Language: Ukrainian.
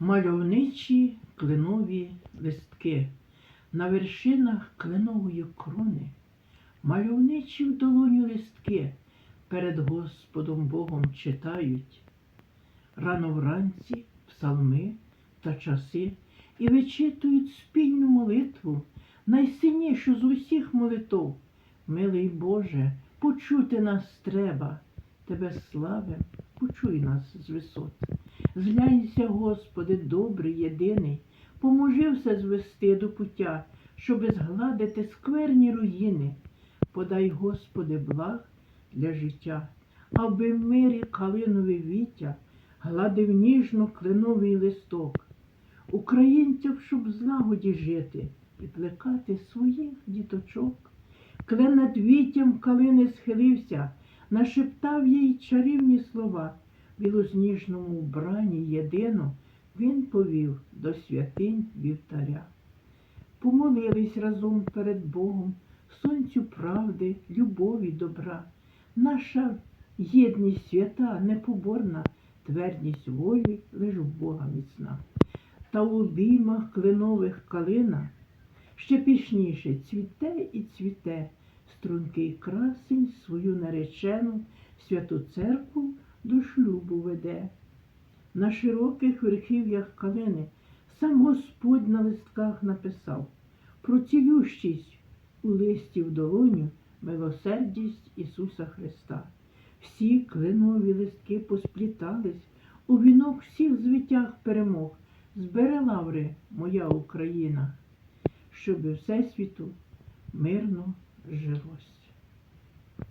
Мальовничі кленові листки на вершинах кленової крони, мальовничі в долоню листки перед Господом Богом читають. Рано вранці псалми та часи і вичитують спільну молитву, найсильнішу з усіх молитов. Милий Боже, почути нас треба, Тебе славим, почуй нас з висот. Зглянься, Господи, добрий, єдиний, поможи все звести до пуття, щоби згладити скверні руїни. Подай, Господи, благ для життя, аби в мирі калиновий віття гладив ніжно кленовий листок. Українцям, щоб в злагоді жити і плекати своїх діточок. Клен над віттям калини схилився, нашептав їй чарівні слова. В білозніжному вбранні єдино він повів до святинь вівтаря. Помолились разом перед Богом, сонцю правди, любові, добра. Наша єдність свята, непоборна, твердість волі лиш в Бога міцна. Та у обіймах кленових калина ще пішніше цвіте і цвіте, стрункий красень свою наречену святу церкву до шлюбу веде. На широких верхів'ях калини сам Господь на листках написав про цілющість у листі в долоню милосердість Ісуса Христа. Всі клинові листки посплітались у вінок всіх звитяг перемог. Збере лаври моя Україна, щоби всесвіту мирно жилось.